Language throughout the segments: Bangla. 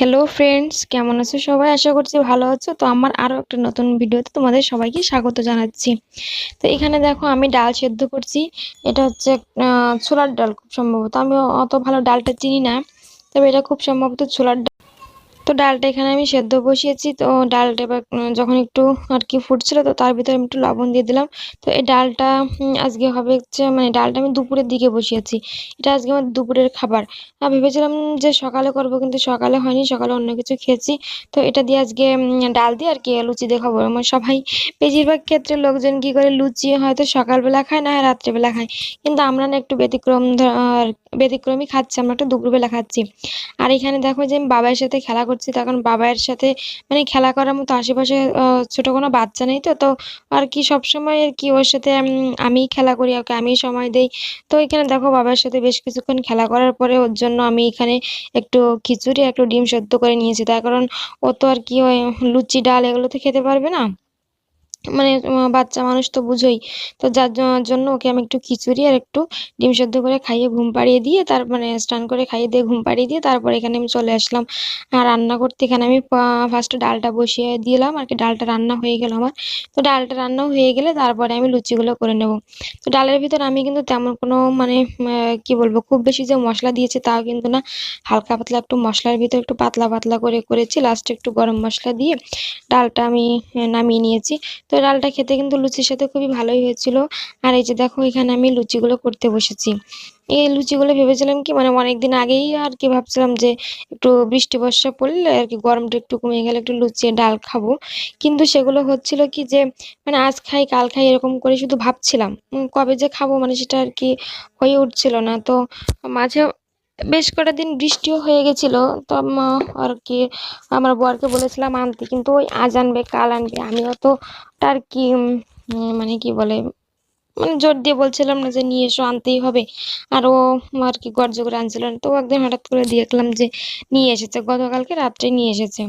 হ্যালো ফ্রেন্ডস কেমন আছো সবাই? আশা করছি ভালো আছো। তো আমার আরও একটা নতুন ভিডিওতে তোমাদের সবাইকে স্বাগত জানাচ্ছি। তো এখানে দেখো, আমি ডাল সেদ্ধ করছি। এটা হচ্ছে ছোলার ডাল খুব সম্ভবত। আমি অত ভালো ডালটা চিনি না, তবে এটা খুব সম্ভবত ছোলার তো ডালটা এখানে আমি সেদ্ধ বসিয়েছি। তো ডালটা এবার যখন একটু আর কি ফুটছিল, তো তার ভিতরে আমি একটু লবণ দিয়ে দিলাম। তো এই ডালটা আজকে হবে হচ্ছে মানে ডালটা আমি দুপুরের দিকে বসিয়েছি। এটা আজকে আমার দুপুরের খাবার। ভেবেছিলাম যে সকালে করব, কিন্তু সকালে হয়নি, সকালে অন্য কিছু খেয়েছি। তো এটা দিয়ে আজকে ডাল দিয়ে আর কি লুচি দিয়ে খাব। আমার সবাই বেশিরভাগ ক্ষেত্রে লোকজন কি করে লুচি হয়তো সকালবেলা খায় না হয় রাত্রেবেলা খায়। কিন্তু আমরা না একটু ব্যতিক্রম ব্যতিক্রমী খাচ্ছি, আমরা একটু দুপুরবেলা খাচ্ছি। আর এখানে দেখো যে আমি বাবার সাথে খেলা করছি তখন বাবার সাথে মানে খেলা করার মতো আশেপাশে ছোটো কোনো বাচ্চা নেই তো তো আর কি সবসময় আর কি ওর সাথে আমিই খেলা করি, ওকে আমিই সময় দিই। তো এখানে দেখো বাবার সাথে বেশ কিছুক্ষণ খেলা করার পরে ওর জন্য আমি এখানে একটু খিচুড়ি, একটু ডিম সেদ্ধ করে নিয়েছি। তার কারণ ও তো আর কি ওই লুচি, ডাল এগুলো তো খেতে পারবে না। মানে বাচ্চা মানুষ তো বুঝোই। তো যার জন্য ওকে আমি একটু খিচুড়ি আর একটু ডিম সেদ্ধ করে খাইয়ে ঘুম পাড়িয়ে দিয়ে তার মানে স্নান করে খাইয়ে দিয়ে ঘুম পাড়িয়ে দিয়ে তারপর এখানে আমি চলে আসলাম। আর রান্না করতে এখানে আমি ফার্স্টে ডালটা বসিয়ে দিলাম আর কি, ডালটা রান্না হয়ে গেল আমার। তো ডালটা রান্না হয়ে গেলে তারপরে আমি লুচিগুলো করে নেব। তো ডালের ভিতর আমি কিন্তু তেমন কোনো মানে কি বলব, খুব বেশি যে মশলা দিয়েছি তাও কিন্তু না। হালকা পাতলা একটু মশলার ভিতর একটু পাতলা পাতলা করে করেছি লাস্টে একটু গরম মশলা দিয়ে ডালটা আমি নামিয়ে নিয়েছি। তো ডালটা খেতে কিন্তু লুচির সাথে খুবই ভালোই হয়েছিল। আর এই যে দেখো, এখানে আমি লুচিগুলো করতে বসেছি। এই লুচিগুলো ভেবেছিলাম কি মানে অনেক দিন আগেই আর কি ভাবছিলাম যে একটু বৃষ্টি বর্ষা পড়লে আর কি গরমটা একটু কমে গেলে একটু লুচি ডাল খাব। কিন্তু সেগুলো হচ্ছিল কি যে মানে আজ খাই, কাল খাই এরকম করে শুধু ভাবছিলাম। কবে যে খাব মানে সেটা আর কি হয়ে উঠছিল না। তো মাঝে বেশ কটা দিন বৃষ্টিও হয়ে গেছিল। তো আর কি, আমার বরকে বলেছিলাম, আনতে, কিন্তু ওই আজ আনবে, কাল আনবে। আমিও তো আর কি মানে কি বলে মানে জোর দিয়ে বলছিলাম না যে নিয়ে এসো, আনতেই হবে। আর ও আর কি গর্জ করে আনছিল। তো একদিন হঠাৎ করে দেখলাম যে নিয়ে এসেছে, গতকালকে রাত্রে নিয়ে এসেছে।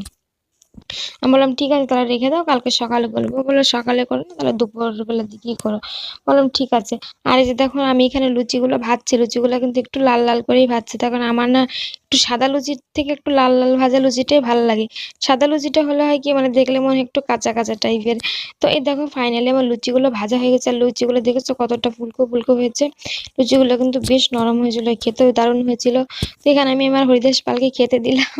আমি বললাম, ঠিক আছে, তাহলে রেখে দাও, কালকে সকালে করব বলল, সকালে করো, তাহলে দুপুরবেলার দিকেই করো। বললাম, ঠিক আছে। আর এই যে দেখো আমি এখানে লুচিগুলো ভাজছি, লুচিগুলো কিন্তু একটু লাল লাল করেই ভাজছি। তখন আমার না একটু সাদা লুচির থেকে একটু লাল লাল ভাজা লুচিটাই ভালো লাগে। সাদা লুচিটা হলে হয় কি মানে দেখলে মনে হয় একটু কাঁচা কাঁচা টাইপের। তো এই দেখো ফাইনালি আমার লুচিগুলো ভাজা হয়ে গেছে। আর লুচিগুলো দেখেছ কতটা ফুলকো ফুলকো হয়েছে? লুচিগুলো কিন্তু বেশ নরম হয়েছিল, খেতেও দারুণ হয়েছিল। তো এখানে আমি আমার হরিদাস পালকে খেতে দিলাম।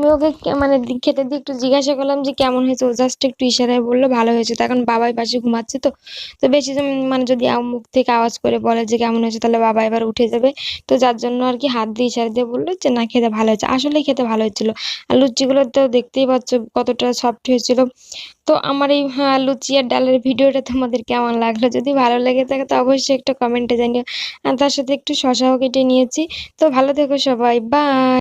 আমি ওকে মানে খেতে দিয়ে একটু জিজ্ঞাসা করলাম যে কেমন হয়েছে ও জাস্ট একটু ইশারায় বলল ভালো হয়েছে। তখন বাবাই পাশে ঘুমাচ্ছে তো। তো বেশি মানে যদি মুখ থেকে আওয়াজ করে বলে যে কেমন হয়েছে তাহলে বাবা এবার উঠে যাবে। তো যার জন্য আর কি হাত দিয়ে ইশারা দিয়ে বলল যে না খেতে ভালো হয়েছে। আসলেই খেতে ভালো হয়েছিল। আর লুচিগুলো তো দেখতেই পাচ্ছ কতটা সফট হয়েছিল। তো আমার এই হ্যাঁ, লুচি আর ডালের ভিডিওটা তোমাদের কেমন লাগল? যদি ভালো লেগে থাকে তো অবশ্যই একটা কমেন্টে জানিও। আর তার সাথে একটু শশাও কেটে নিয়েছি। তো ভালো থেকো সবাই। বাই